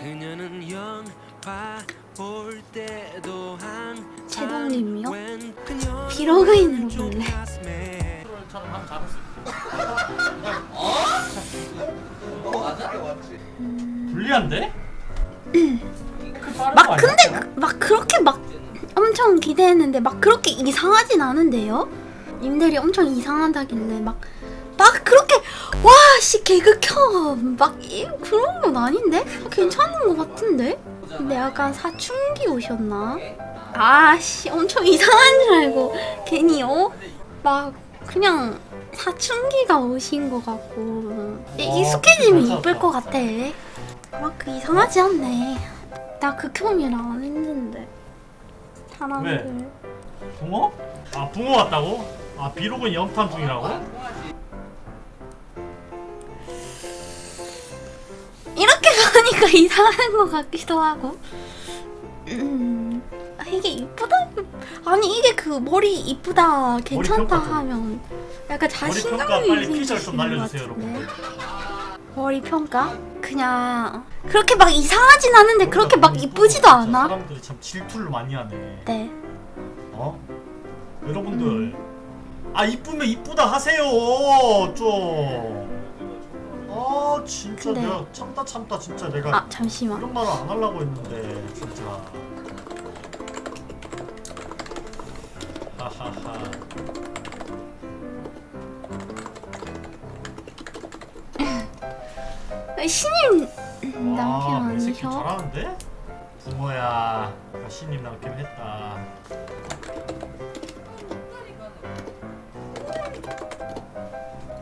그녀는 영화 볼 때도? 웬 그녀는 비로그인으로 볼래? 트롤처럼 한번 잡을 수 불리한데? 그 빠른 막거 아니야? 근데 그- 막 그렇게 막 엄청 기대했는데 막 그렇게 이상하진 않은데요? 님들이 엄청 이상하다길래 막 막 그렇게 와씨 개그 켜막 그런 건 아닌데? 아, 괜찮은 것 같은데? 근데 약간 사춘기 오셨나? 아씨 엄청 이상한 줄 알고. 괜히 어막 그냥 사춘기가 오신 것 같고. 익숙해지면 진짜 이쁠 것 같아. 막 그 이상하지 않네. 나 극혐이라 안 했는데. 사람들. 붕어? 아 붕어 왔다고? 아 비록은 연판 중이라고? 가니까 이상한 것 같기도 하고 음 아, 이게 이쁘다 아니 이게 그 머리 이쁘다 괜찮다 평가 좀. 하면 약간 평가 자신감이 빨리 피셜 좀 생기시는 것 날려주세요, 같은데. 머리 평가? 그냥 그렇게 막 이상하진 않은데 그렇게 막 이쁘지도 않아 사람들이 참 질투를 많이 하네 네 어? 여러분들 음. 아 이쁘면 이쁘다 하세요 좀. 아 진짜 근데- 내가 참다 참다 진짜 내가 아 잠시만 이런 말을 안 하려고 했는데 진짜. 하하하. 신임 와, 남편 이 새끼 아니셔? 잘하는데? 붕어야, 가시님 남편 했다.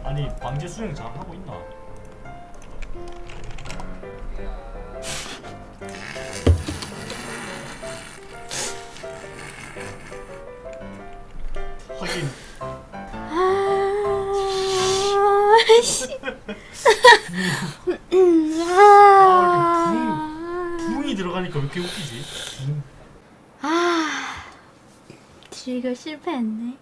아니 방제 수행 잘 하고 있나? 하긴 아 씨 아, 붕이 들어가니까 왜 이렇게 웃기지? 붕. 아, 즐겨 실패했네.